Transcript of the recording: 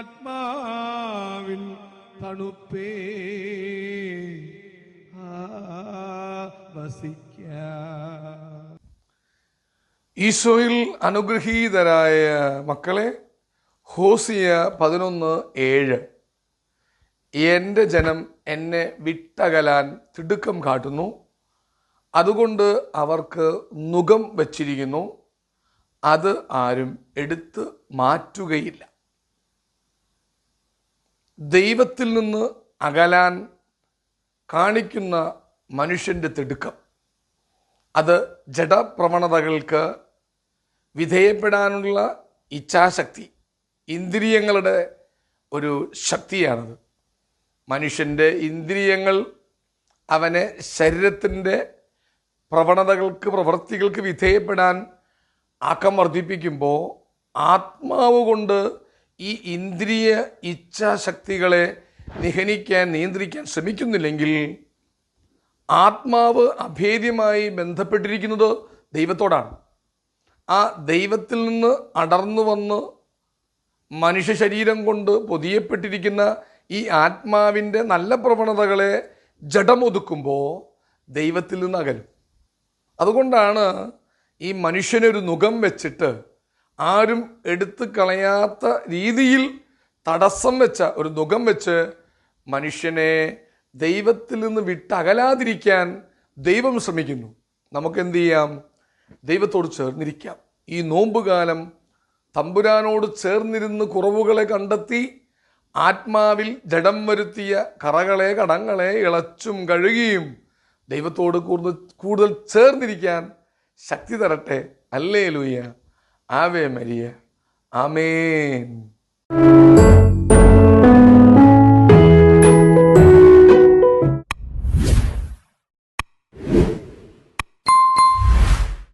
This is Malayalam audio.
ആത്മാവിൻ തണുപ്പേ. വസിക്ക. ഈശോയിൽ അനുഗ്രഹീതരായ മക്കളെ ഹോസിയ പതിനൊന്ന് ഏഴ്. എന്റെ ജനം എന്നെ വിട്ടകലാൻ തിടുക്കം കാട്ടുന്നു. അതുകൊണ്ട് അവർക്ക് നുകം വച്ചിരിക്കുന്നു. അത് ആരും എടുത്ത് മാറ്റുകയില്ല. ദൈവത്തിൽ നിന്ന് അകലാൻ കാണിക്കുന്ന മനുഷ്യന്റെ തിടുക്കം. അത് ജഡപ്രവണതകൾക്ക് വിധേയപ്പെടാനുള്ള ഇച്ഛാശക്തി ഇന്ദ്രിയങ്ങളുടെ ഒരു ശക്തിയാണത്. മനുഷ്യന്റെ ഇന്ദ്രിയങ്ങൾ അവനെ ശരീരത്തിന്റെ പ്രവണതകൾക്ക് പ്രവൃത്തികൾക്ക് വിധേയപ്പെടാൻ ആക്കം വർദ്ധിപ്പിക്കുമ്പോൾ ആത്മാവ് കൊണ്ട് ഈ ഇന്ദ്രിയ ഇച്ഛാശക്തികളെ നിഹനിക്കാൻ നിയന്ത്രിക്കാൻ ശ്രമിക്കുന്നില്ലെങ്കിൽ ആത്മാവ് അഭേദ്യമായി ബന്ധപ്പെട്ടിരിക്കുന്നത് ദൈവത്തോടാണ്. ആ ദൈവത്തിൽ നിന്ന് അടർന്നു വന്ന് മനുഷ്യ ശരീരം കൊണ്ട് പൊതിയപ്പെട്ടിരിക്കുന്ന ഈ ആത്മാവിന്റെ നല്ല പ്രവണതകളെ ജഡമൊതുക്കുമ്പോൾ ദൈവത്തിൽ നിന്ന് അകലും. അതുകൊണ്ടാണ് ഈ മനുഷ്യനൊരു മുഖം വെച്ചിട്ട് ആരും എടുത്തു കളയാത്ത രീതിയിൽ തടസ്സം വെച്ച ഒരു നുഖം വെച്ച് മനുഷ്യനെ ദൈവത്തിൽ നിന്ന് വിട്ടകലാതിരിക്കാൻ ദൈവം ശ്രമിക്കുന്നു. നമുക്ക് എന്ത് ചെയ്യാം? ദൈവത്തോട് ചേർന്നിരിക്കാം. ഈ നോമ്പുകാലം തമ്പുരാനോട് ചേർന്നിരുന്ന് കുറവുകളെ കണ്ടെത്തി ആത്മാവിൽ ജഡം വരുത്തിയ കറകളെ കടങ്ങളെ ഇളച്ചും കഴുകിയും ദൈവത്തോട് കൂടുതൽ കൂടുതൽ ചേർന്നിരിക്കാൻ ശക്തി തരട്ടെ. അല്ലേ ലൂയ Ave María. Amén.